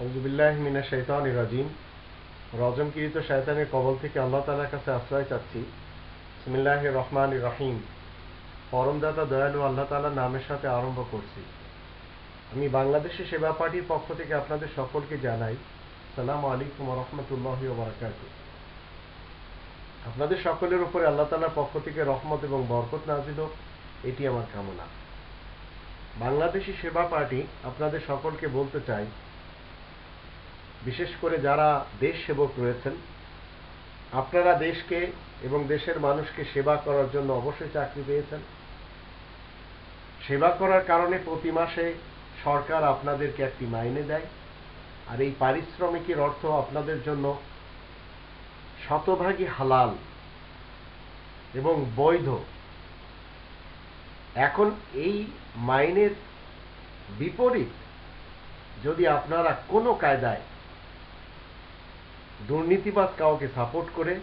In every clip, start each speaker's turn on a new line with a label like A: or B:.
A: আউজুবিল্লাহ মিনা শৈতান রাজিম। রজমকৃত শয়তানের কবল থেকে আল্লাহ তালার কাছে আশ্রয় চাচ্ছি। বিসমিল্লাহ রহমান রহিম। পরমদাতা দয়ালু আল্লাহ তালার নামের সাথে আরম্ভ করছি। আমি বাংলাদেশি সেবা পার্টির পক্ষ থেকে আপনাদের সকলকে জানাই, সালাম আলাইকুম রহমতুল্লাহ বারাকাত। আপনাদের সকলের উপরে আল্লাহ তালার পক্ষ থেকে রহমত এবং বরকত নাজিল এটি আমার কামনা। বাংলাদেশি সেবা পার্টি আপনাদের সকলকে বলতে চাই বিশেষ করে যারা দেশ সেবক রয়েছেন, আপনারা দেশকে এবং দেশের মানুষকে সেবা করার জন্য অবশ্যই চাকরি পেয়েছেন। সেবা করার কারণে প্রতি মাসে সরকার আপনাদেরকে একটি মাইনে দেয়, আর এই পারিশ্রমিকের অর্থ আপনাদের জন্য শতভাগই হালাল এবং বৈধ। এখন এই মাইনের বিপরীত যদি আপনারা কোনো কায়দায় দুর্নীতিবাদ কাউকে সাপোর্ট করে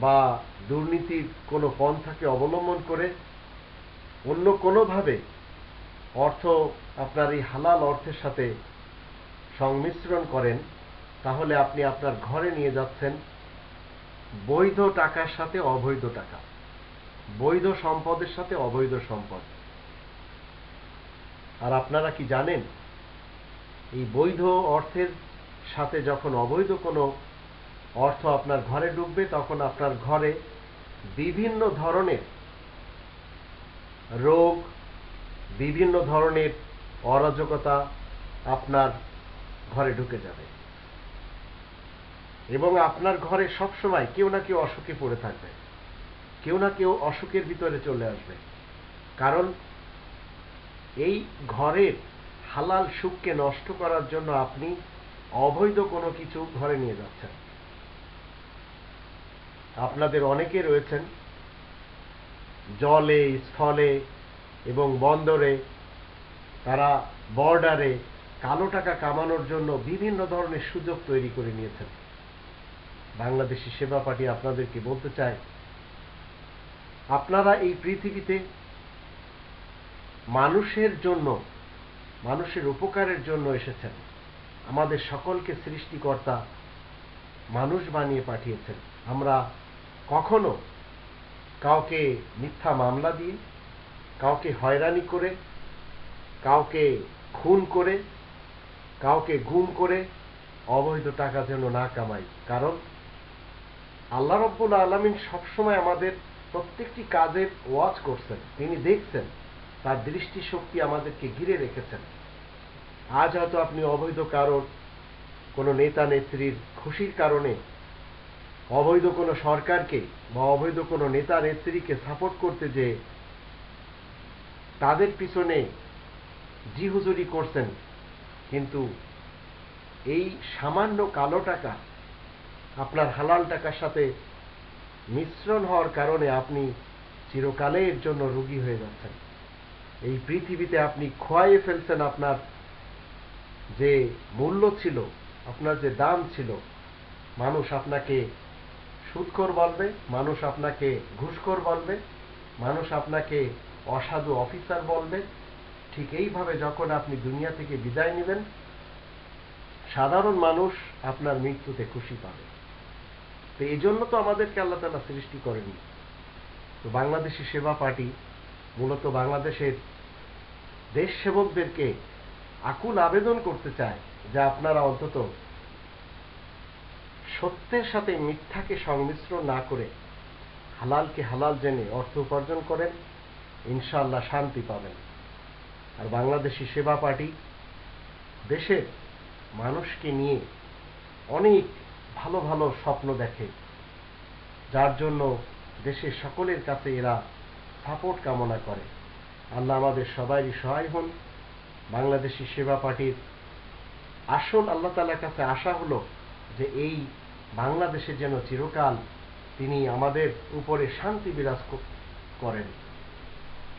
A: বা দুর্নীতির কোনো পন্থাকে অবলম্বন করে অন্য কোনোভাবে অর্থ আপনার এই হালাল অর্থের সাথে সংমিশ্রণ করেন, তাহলে আপনি আপনার ঘরে নিয়ে যাচ্ছেন বৈধ টাকার সাথে অবৈধ টাকা, বৈধ সম্পদের সাথে অবৈধ সম্পদ। আর আপনারা কি জানেন, এই বৈধ অর্থের সাথে যখন অবৈধ কোনো অর্থ আপনার ঘরে ঢুকবে তখন আপনার ঘরে বিভিন্ন ধরনের রোগ, বিভিন্ন ধরনের অরাজকতা আপনার ঘরে ঢুকে যাবে। এবং আপনার ঘরে সবসময় কেউ না কেউ অসুখে পড়ে থাকবে। কেউ না কেউ অসুখের ভিতরে চলে আসবে। কারণ এই ঘরের হালাল সুখকে নষ্ট করার জন্য আপনি অবৈধ কোনো কিছু ঘরে নিয়ে যাচ্ছেন আপনাদের অনেকে রয়েছেন, জলে, স্থলে এবং বন্দরে, তারা বর্ডারে কালো টাকা কামানোর জন্য বিভিন্ন ধরনের সুযোগ তৈরি করে নিয়েছেন। বাংলাদেশি সেবা পার্টি আপনাদেরকে বলতে চায়, আপনারা এই পৃথিবীতে মানুষের জন্য, মানুষের উপকারের জন্য এসেছেন। আমাদের সকলকে সৃষ্টিকর্তা মানুষ বানিয়ে পাঠিয়েছেন। আমরা কখনো কাউকে মিথ্যা মামলা দিয়ে, কাউকে হয়রানি করে, কাউকে খুন করে, কাউকে গুম করে অবৈধ টাকা যেন না কামাই। কারণ আল্লাহ রব্বুল আলমিন সবসময় আমাদের প্রত্যেকটি কাজের ওয়াচ করছেন। তিনি দেখছেন, তার দৃষ্টিশক্তি আমাদেরকে ঘিরে রেখেছেন। আজ হয়তো আপনি অবৈধ কারোর, কোনো নেতা নেত্রীর খুশির কারণে অবৈধ কোনো সরকারকে বা অবৈধ কোনো নেতা নেত্রীকে সাপোর্ট করতে যে তাদের পিছনে জি হুজুরি করছেন, কিন্তু এই সামান্য কালো টাকা আপনার হালাল টাকার সাথে মিশ্রণ হওয়ার কারণে আপনি চিরকালের জন্য রুগী হয়ে যাচ্ছেন। এই পৃথিবীতে আপনি খোয়াইয়ে ফেলছেন আপনার যে মূল্য ছিল, আপনার যে দাম ছিল, মানুষ আপনাকে সুদখোর বলবে, মানুষ আপনাকে ঘুষখোর বলবে, মানুষ আপনাকে অসাধু অফিসার বলবে। ঠিক এইভাবে যখন আপনি দুনিয়া থেকে বিদায় নেবেন, সাধারণ মানুষ আপনার মৃত্যুতে খুশি পাবে। তো এই জন্য তো আমাদেরকে আল্লাহ তালা সৃষ্টি করেনি তো বাংলাদেশি সেবা পার্টি মূলত বাংলাদেশের দেশ সেবকদেরকে আকুল আবেদন করতে চায়, যে আপনারা অন্তত সত্যের সাথে মিথ্যাকে সংমিশ্রণ না করে হালালকে হালাল জেনে অর্থ উপার্জন করেন ইনশাল্লাহ শান্তি পাবেন। আর বাংলাদেশি সেবা পার্টি দেশের মানুষকে নিয়ে অনেক ভালো ভালো স্বপ্ন দেখে, যার জন্য দেশের সকলের কাছে এরা সাপোর্ট কামনা করে। আল্লাহ আমাদের সবাই সহায় হন। বাংলাদেশি সেবা পার্টির আসল আল্লাহ তালার কাছে আশা হলো যে এই বাংলাদেশে যেন চিরকাল তিনি আমাদের উপরে শান্তি বিরাজ করেন।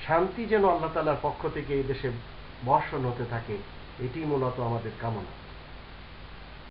A: শান্তি যেন আল্লাহ তালার পক্ষ থেকে এই দেশে বর্ষণ হতে থাকে, এটি মূলত আমাদের কামনা।